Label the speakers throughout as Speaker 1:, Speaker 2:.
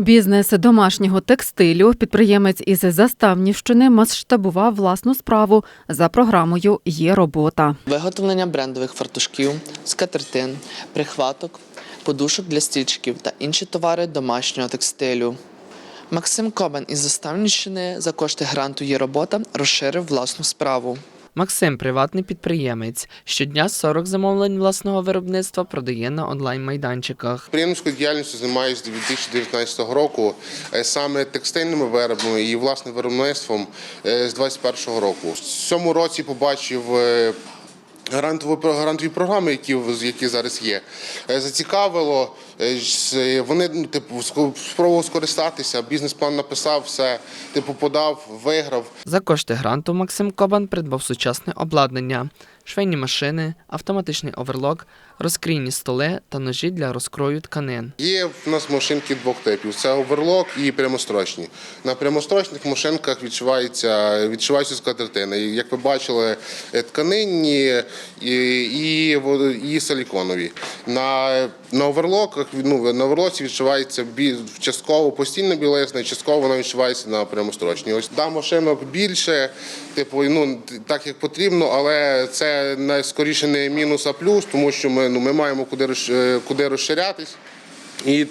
Speaker 1: Бізнес домашнього текстилю підприємець із Заставнівщини масштабував власну справу за програмою Є робота.
Speaker 2: Виготовлення брендових фартушків, скатертин, прихваток, подушок для стільчиків та інші товари домашнього текстилю. Максим Кобан із Заставнівщини за кошти гранту є робота розширив власну справу. Максим приватний підприємець. Щодня 40 замовлень власного виробництва продає на онлайн-майданчиках.
Speaker 3: Підприємницькою діяльністю займаюся з 2019 року е, саме текстильними виробами і власним виробництвом е, з 2021 року. В цьому році побачив е, грантові, програми, які, які зараз є. Зацікавило, вони ну, типу, спробував скористатися, бізнес-план написав, все, типу, подав, виграв.
Speaker 2: За кошти гранту Максим Кобан придбав сучасне обладнання, швейні машини, автоматичний оверлок, розкрійні столи та ножі для розкрою тканин.
Speaker 3: Є в нас машинки двох типів: це оверлок і прямострочні. На прямострочних машинках відчувається відчуваються скатертини. І, Як ви бачили, е, тканинні і, і, і силіконові. На, на оверлоках ну, на оверлоці відчувається бі, частково постійна білизна, частково вона відчувається на прямострочній. Ось да, машинок більше, типу, ну так як потрібно, але це не скоріше не мінус, а плюс, тому що ми ну ми маємо куди е, куди розширятись. І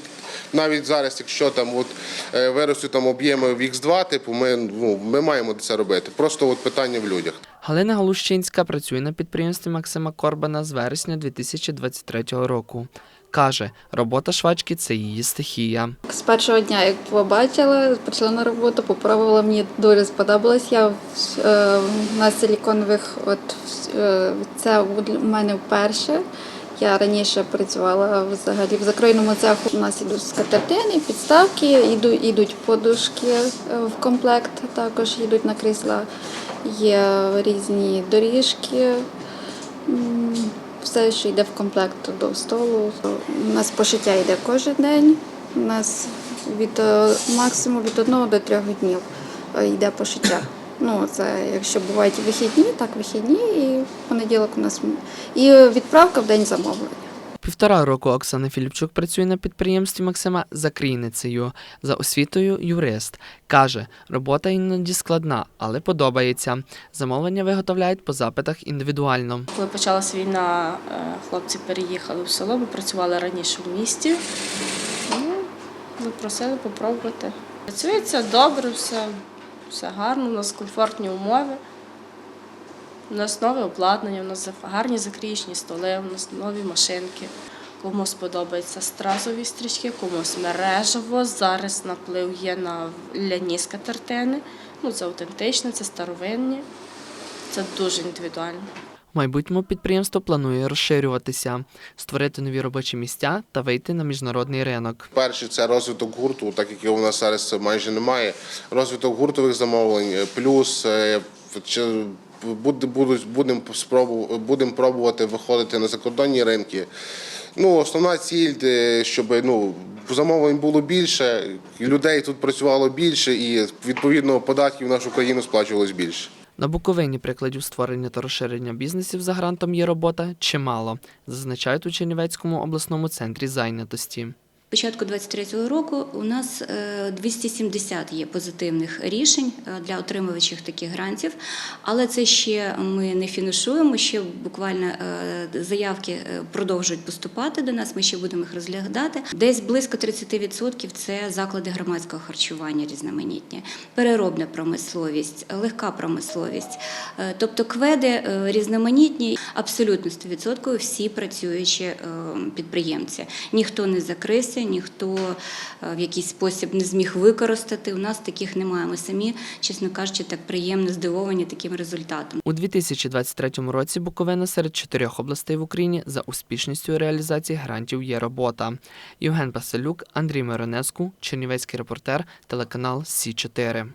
Speaker 3: навіть зараз, якщо там от е, виростуть там об'єми в X2, типу, ми, ну, ми маємо це робити. Просто от питання в людях.
Speaker 2: Галина Галущинська працює на підприємстві Максима Корбана з вересня 2023 року. Каже, робота швачки це її стихія.
Speaker 4: З першого дня, як побачила, прийшла на роботу, попробувала, мені дуже сподобалось. Я е, на силіконових, от е, це у мене вперше. Я раніше працювала взагалі в закройному цеху. У нас ідуть скатертини, підставки, іду, ідуть подушки е, в комплект, також йдуть на крісла. Є різні доріжки. Все, що йде в комплект до столу. У нас пошиття йде кожен день. У нас від е, максимум від одного до трьох днів е, йде пошиття. Ну, це якщо бувають вихідні, так вихідні, і в понеділок у нас і відправка в день замовлення.
Speaker 2: Півтора року Оксана Філіпчук працює на підприємстві Максима закрійницею. За освітою юрист. Каже, робота іноді складна, але подобається. Замовлення виготовляють по запитах індивідуально.
Speaker 5: Коли почалася війна, е, хлопці переїхали в село, бо працювали раніше в місті. Ну, запросили попробувати. Працюється добре, все, все гарно, у нас комфортні умови. У нас нове обладнання, у нас гарні закрічні столи, у нас нові машинки. Комусь подобаються стразові стрічки, комусь мережево. Зараз наплив є на ляні скатертини. Ну, це аутентичне, це старовинні. Це дуже індивідуально.
Speaker 2: В майбутньому підприємство планує розширюватися, створити нові робочі місця та вийти на міжнародний ринок.
Speaker 3: Перше це розвиток гурту, так як його у нас зараз майже немає. Розвиток гуртових замовлень, е, плюс будемо спробу- будемо пробувати виходити на закордонні ринки. Ну, основна ціль, е, щоб ну, замовлень було більше, людей тут працювало більше, і відповідно податків в нашу країну сплачувалось більше.
Speaker 2: На Буковині прикладів створення та розширення бізнесів за грантом є робота чимало, зазначають у Чернівецькому обласному центрі зайнятості.
Speaker 6: Початку 2023 року у нас е, 270 є позитивних рішень е, для отримувачів таких грантів, але це ще ми не фінішуємо. Ще буквально е, заявки е, продовжують поступати до нас. Ми ще будемо їх розглядати. Десь близько 30% – це заклади громадського харчування різноманітні, переробна промисловість, легка промисловість, Е, тобто кведи е, різноманітні, абсолютно 100% всі працюючі е, підприємці. Ніхто не закрився, ніхто е, в якийсь спосіб не зміг використати. У нас таких немає. Ми самі, чесно кажучи, так приємно здивовані таким результатом.
Speaker 2: У 2023 році Буковина серед чотирьох областей в Україні за успішністю реалізації грантів є робота. Євген Паселюк, Андрій Миронеску, Чернівецький репортер, телеканал Сі 4